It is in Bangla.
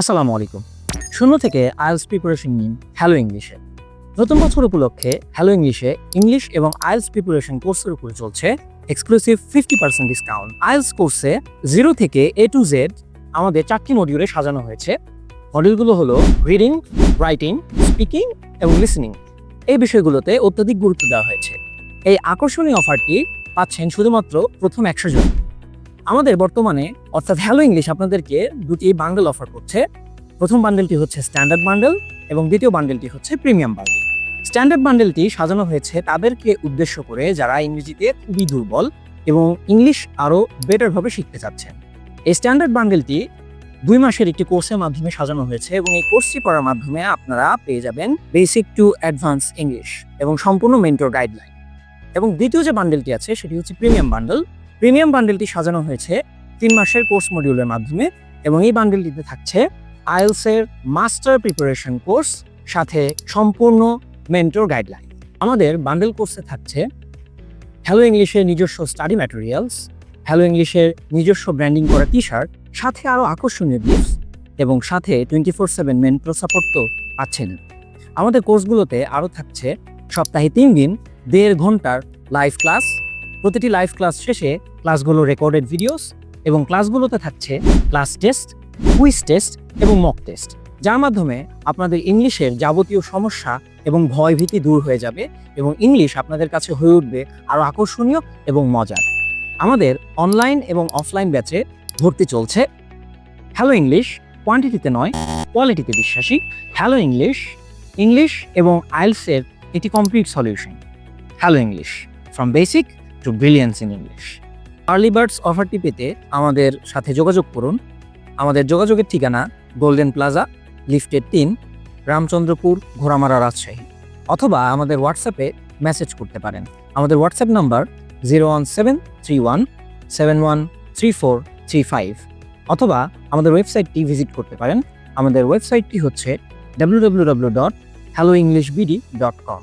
আসসালামু আলাইকুম। শূন্য থেকে আইএলস প্রিপারেশন নিন হ্যালো ইংলিশে নতুন বছর উপলক্ষে হ্যালো ইংলিশে ইংলিশ এবং আইএলস প্রিপারেশন কোর্সের উপরে চলছে exclusive fifty percent discount IELTS কোর্সে জিরো থেকে এ টু জেড আমাদের চারটি মডিউলে সাজানো হয়েছে। মডিউলগুলো হলো রিডিং রাইটিং স্পিকিং এবং লিসনিং এই বিষয়গুলোতে অত্যধিক গুরুত্ব দেওয়া হয়েছে। এই আকর্ষণীয় অফারটি পাচ্ছেন শুধুমাত্র প্রথম একশো জন। আমাদের বর্তমানে, অর্থাৎ হ্যালো ইংলিশ আপনাদেরকে দুটি বান্ডেল অফার করছে। প্রথম বান্ডেলটি হচ্ছে স্ট্যান্ডার্ড বান্ডেল এবং দ্বিতীয় বান্ডেলটি হচ্ছে প্রিমিয়াম বান্ডেল স্ট্যান্ডার্ড বান্ডেলটি সাজানো হয়েছে তাদেরকে উদ্দেশ্য করে যারা ইংরেজিতে খুবই দুর্বল এবং ইংলিশ আরও বেটারভাবে শিখতে চাচ্ছেন। এই স্ট্যান্ডার্ড বান্ডেলটি দুই মাসের একটি কোর্সের মাধ্যমে সাজানো হয়েছে এবং এই কোর্সটি করার মাধ্যমে আপনারা পেয়ে যাবেন বেসিক টু অ্যাডভান্স ইংলিশ এবং সম্পূর্ণ মেন্টর গাইডলাইন এবং দ্বিতীয় যে বান্ডেলটি আছে, সেটি হচ্ছে প্রিমিয়াম বান্ডেল প্রিমিয়াম বান্ডেলটি সাজানো হয়েছে তিন মাসের কোর্স মডিউলের মাধ্যমে এবং এই বান্ডেলটিতে থাকছে আইএলসের মাস্টার প্রিপারেশন কোর্স, সাথে সম্পূর্ণ মেন্টর গাইডলাইন। আমাদের বান্ডেল কোর্সে থাকছে হ্যালো ইংলিশের নিজস্ব স্টাডি ম্যাটেরিয়ালস হ্যালো ইংলিশের নিজস্ব ব্র্যান্ডিং করা টি শার্ট সাথে আরও আকর্ষণীয় গিফটস এবং সাথে twenty four seven mentor support তো পাচ্ছেন আমাদের কোর্সগুলোতে আরও থাকছে সপ্তাহে তিন দিন, দেড় ঘণ্টার লাইভ ক্লাস প্রতিটি লাইভ ক্লাস শেষে ক্লাসগুলো রেকর্ডেড ভিডিওস এবং ক্লাসগুলোতে থাকছে ক্লাস টেস্ট কুইজ টেস্ট এবং মক টেস্ট যার মাধ্যমে আপনাদের ইংলিশের যাবতীয় সমস্যা এবং ভয়ভীতি দূর হয়ে যাবে এবং ইংলিশ আপনাদের কাছে হয়ে উঠবে আরও আকর্ষণীয় এবং মজার। আমাদের অনলাইন এবং অফলাইন ব্যাচে ভর্তি চলছে হ্যালো ইংলিশ কোয়ান্টিটিতে নয় কোয়ালিটিতে বিশ্বাসী। হ্যালো ইংলিশ ইংলিশ এবং আইলসের একটি complete solution hello English from basic to brilliance in English early birds অফারটি পেতে আমাদের সাথে যোগাযোগ করুন। আমাদের যোগাযোগের ঠিকানা গোল্ডেন প্লাজা লিফটেড তিন, রামচন্দ্রপুর, ঘোড়ামারা রাজশাহী। অথবা আমাদের হোয়াটসঅ্যাপে মেসেজ করতে পারেন। আমাদের WhatsApp number zero one seven three one seven one three four three five অথবা আমাদের ওয়েবসাইটটি ভিজিট করতে পারেন। আমাদের ওয়েবসাইটটি হচ্ছে W W W dot hello English BD dot com